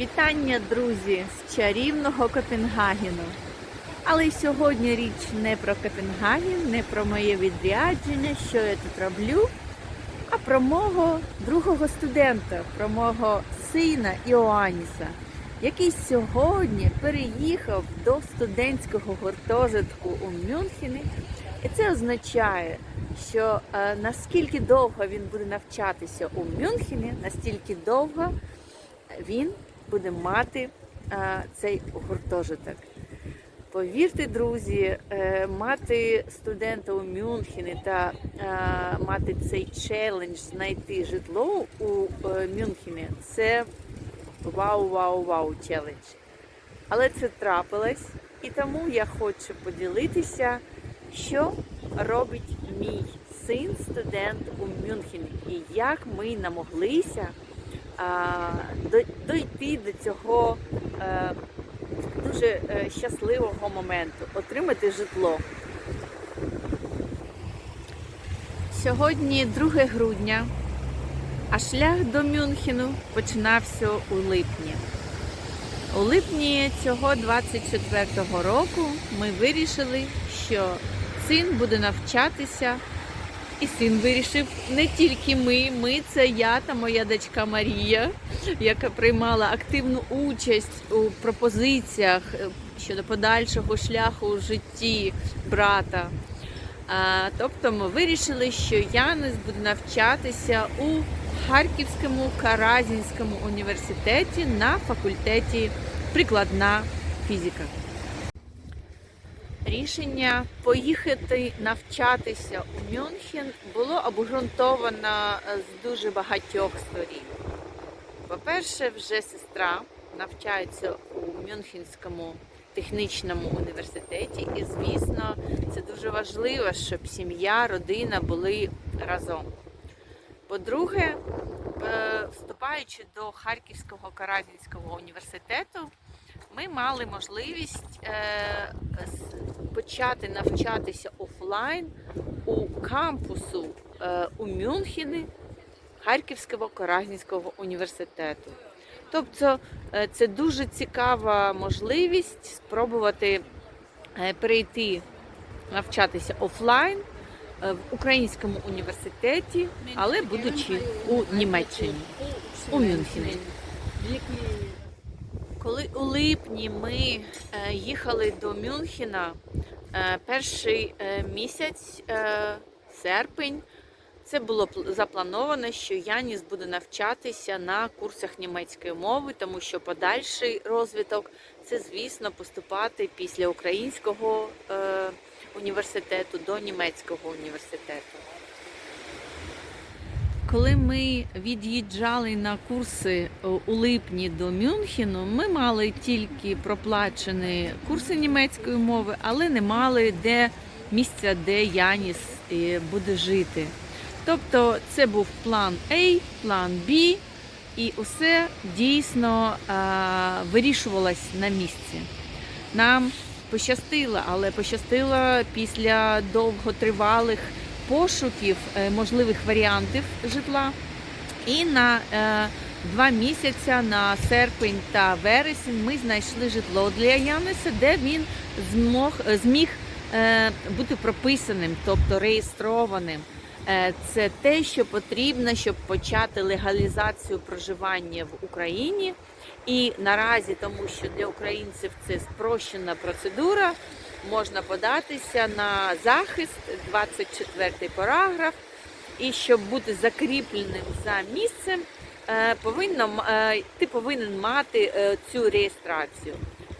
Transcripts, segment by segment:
Вітання, друзі, з чарівного Копенгагену. Але сьогодні річ не про Копенгаген, не про моє відрядження, що я тут роблю, а про мого другого студента, про мого сина Іоанніса, який сьогодні переїхав до студентського гуртожитку у Мюнхені. І це означає, що е, наскільки довго він буде навчатися у Мюнхені, настільки довго він буде мати е, цей гуртожиток. Повірте, друзі, е, мати студента у Мюнхені та е, мати цей челендж знайти житло у Мюнхені це вау-вау-вау челендж. Але це трапилось, і тому я хочу поділитися, що робить мій син, студент у Мюнхені, і як ми намоглися дойти до цього е, дуже е, щасливого моменту отримати житло. Сьогодні 2 грудня, а шлях до Мюнхену починався у липні. У липні цього 24-го року ми вирішили, що син буде навчатися, і син вирішив не тільки ми, ми це я та моя дочка Марія, яка приймала активну участь у пропозиціях е, щодо подальшого шляху у житті брата. А, Тобто ми вирішили, що Янис буде навчатися у Харківському Каразінському університеті на факультеті прикладна фізика. Рішення поїхати навчатися у Мюнхен було обґрунтовано е, з дуже багатьох сторін. По-перше, вже сестра навчається у Мюнхенському технічному університеті, і звісно, це дуже важливо, щоб сім'я, родина були разом. По-друге, е, вступаючи до Харківського Каразінського університету, ми мали можливість е, почати навчатися офлайн у кампусу е, у Мюнхені Харківського Каразінського університету. Тобто е, це дуже цікава можливість спробувати е, перейти навчатися офлайн в українському університеті, але будучи у Німеччині, у Мюнхені. Коли у липні ми їхали до Мюнхена, перший е, місяць, е, серпень, це було пл- заплановано, що Яніс буде навчатися на курсах німецької мови, тому що подальший розвиток це, звісно, поступати після українського е, університету до німецького університету. Коли ми від'їжджали на курси у липні до Мюнхену, ми мали тільки проплачені курси німецької мови, але не мали де місця, де Яніс е, буде жити. Тобто це був план А, план Б, і усе дійсно а, вирішувалось на місці. Нам пощастило, але пощастило після довготривалих пошуків е, можливих варіантів житла. І на е, два місяці на серпень та вересень ми знайшли житло для Яниса, де він змог зміг е, бути прописаним, тобто реєстрованим. Це те, що потрібно, щоб почати легалізацію проживання в Україні. І наразі, тому що для українців це спрощена процедура, можна податися на захист, 24 параграф. І щоб бути закріпленим за місцем, е, повинно, е, ти повинен мати е, цю реєстрацію.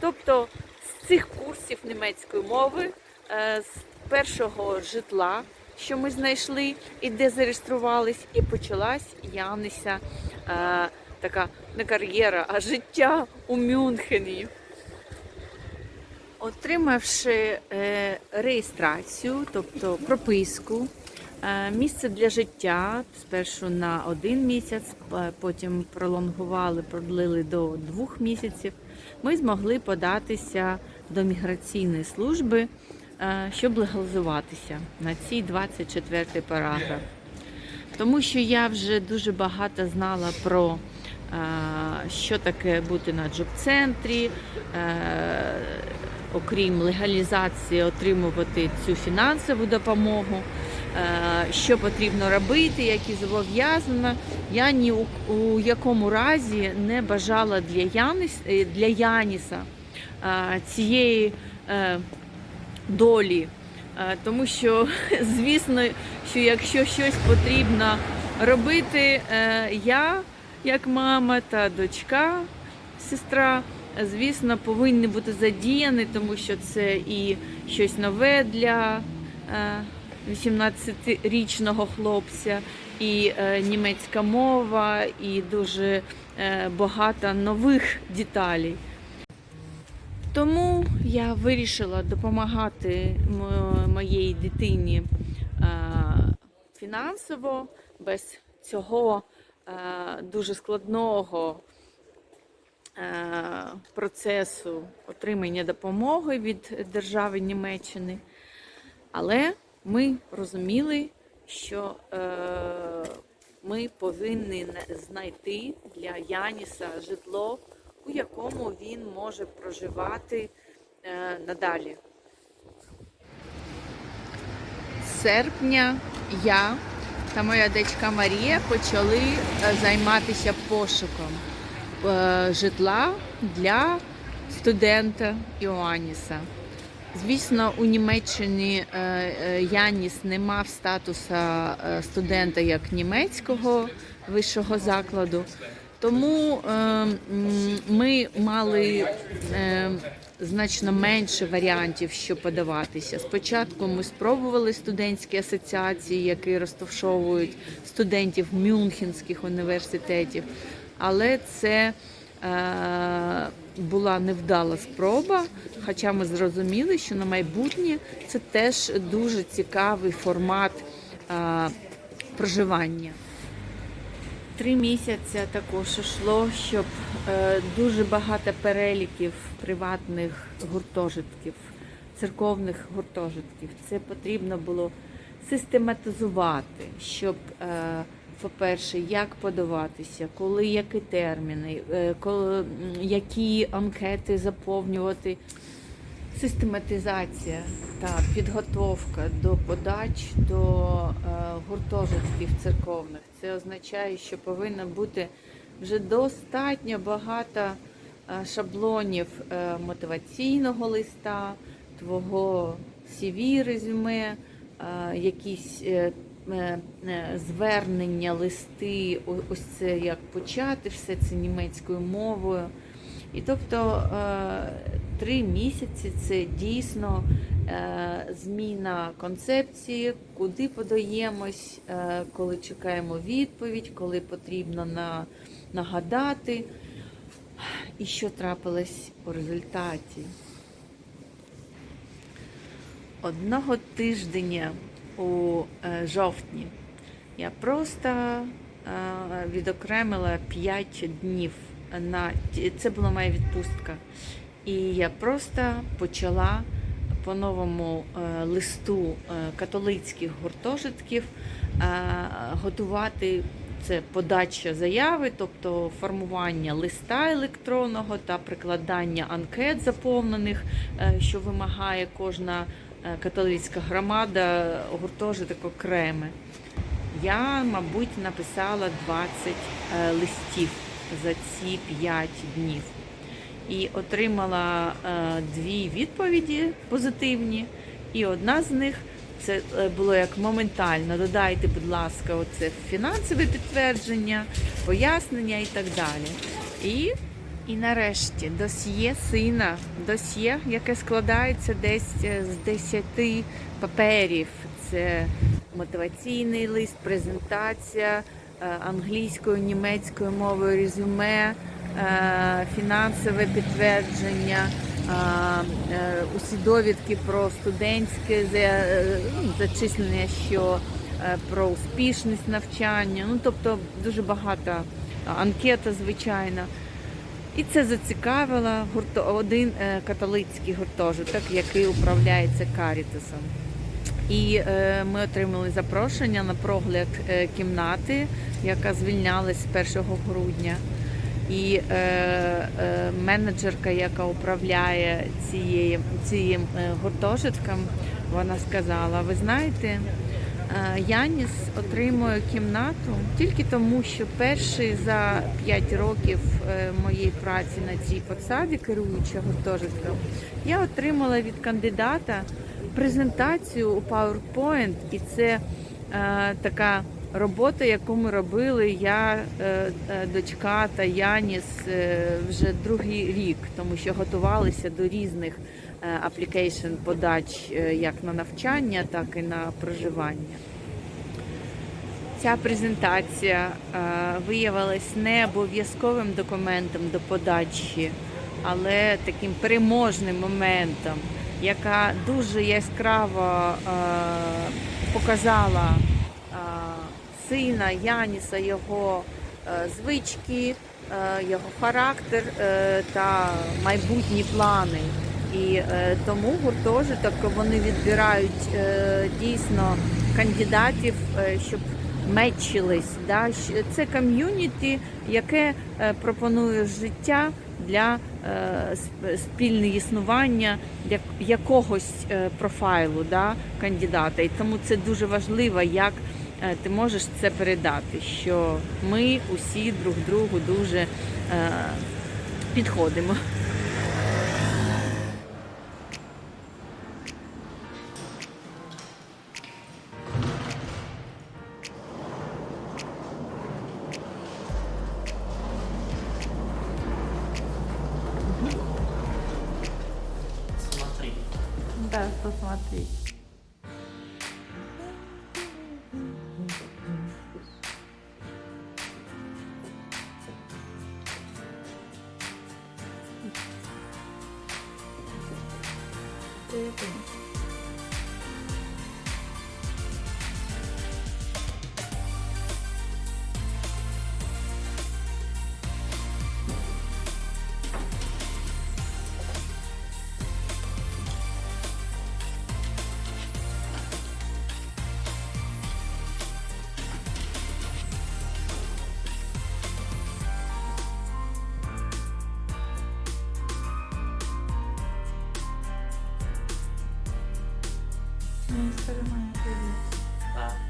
Тобто з цих курсів німецької мови, з першого житла, що ми знайшли і де зареєструвались, і почалась Янися така не кар'єра, а життя у Мюнхені. Отримавши е, реєстрацію, тобто прописку, е, місце для життя спершу на один місяць, потім пролонгували, продлили до двох місяців. Ми змогли податися до міграційної служби, е, щоб легалізуватися на цій 24 параграф. Тому що я вже дуже багато знала про що таке бути на джоб-центрі, окрім легалізації, отримувати цю фінансову допомогу, е, що потрібно робити, які зобов'язана. Я ні у, якому разі не бажала для, Яніс, е, для Яніса е, цієї долі. Тому що, звісно, що якщо щось потрібно робити, я, як мама та дочка, сестра, звісно, повинні бути задіяні, тому що це і щось нове для е, 18-річного хлопця, і е, німецька мова, і дуже е, багато нових деталей. Тому я вирішила допомагати моїй дитині е, фінансово без цього е, дуже складного е, процесу отримання допомоги від держави Німеччини. Але ми розуміли, що е, ми повинні знайти для Яніса житло, у якому він може проживати е, надалі. Серпня я та моя дочка Марія почали е, займатися пошуком е, житла для студента Іоанніса. Звісно, у Німеччині е, е, Яніс не мав статусу е, студента як німецького вищого закладу, тому е, ми мали е, значно менше варіантів, що подаватися. Спочатку ми спробували студентські асоціації, які розташовують студентів мюнхенських університетів, але це е, була невдала спроба, хоча ми зрозуміли, що на майбутнє це теж дуже цікавий формат е, проживання. Три місяці також йшло, щоб е, дуже багато переліків приватних гуртожитків, церковних гуртожитків. Це потрібно було систематизувати, щоб, по-перше, як подаватися, коли які терміни, е, коли, які анкети заповнювати. Систематизація та підготовка до подач до е, гуртожитків церковних. Це означає, що повинно бути вже достатньо багато е, шаблонів мотиваційного листа, твого CV резюме, якісь звернення, листи, ось це як почати, все це німецькою мовою. І тобто е, три місяці це дійсно е, зміна концепції, куди подаємось, е, коли чекаємо відповідь, коли потрібно нагадати. І що трапилось у результаті? Одного тижня у е, жовтні я просто е, відокремила 5 днів на це була моя відпустка. І я просто почала по новому е, листу католицьких гуртожитків готувати це подача заяви, тобто формування листа електронного та прикладання анкет заповнених, що вимагає кожна католицька громада, гуртожиток окреме. Я, мабуть, написала 20 е, листів за ці 5 днів. І отримала е, дві відповіді позитивні. І одна з них це е, було як моментально. Додайте, будь ласка, оце фінансове підтвердження, пояснення і так далі. І, і нарешті досьє сина, досьє, яке складається десь е, з 10 паперів. Це мотиваційний лист, презентація е, англійською, німецькою мовою, резюме, е, фінансове підтвердження, усі довідки про студентське ну, зачислення, що про успішність навчання. Ну, тобто дуже багато анкета, звичайно. І це зацікавило гурто, один е, католицький гуртожиток, який управляється Карітасом. І е, ми отримали запрошення на прогляд е, кімнати, яка звільнялась з 1 грудня. І е, е, менеджерка, яка управляє цією, цим гуртожитком, вона сказала: ви знаєте, Яніс отримує кімнату тільки тому, що перший за 5 років е, моєї праці на цій посаді, керуюча гуртожитком, я отримала від кандидата презентацію у PowerPoint, і це е, така робота, яку ми робили я, е, е, дочка та Яніс е, вже другий рік, тому що готувалися до різних е, аплікейшн подач е, як на навчання, так і на проживання. Ця презентація е, виявилась не обов'язковим документом до подачі, але таким переможним моментом, яка дуже яскраво е, показала е, сина Яніса, його е, звички, е, його характер е, та майбутні плани. І е, тому гуртожиток вони відбирають е, дійсно кандидатів, е, щоб мечились. Да? Це ком'юніті, яке пропонує життя для спільне існування якогось профайлу да, кандидата. І тому це дуже важливо, як ти можеш це передати, що ми усі друг другу дуже підходимо. Да, посмотри. Ne isterim hayat öyle.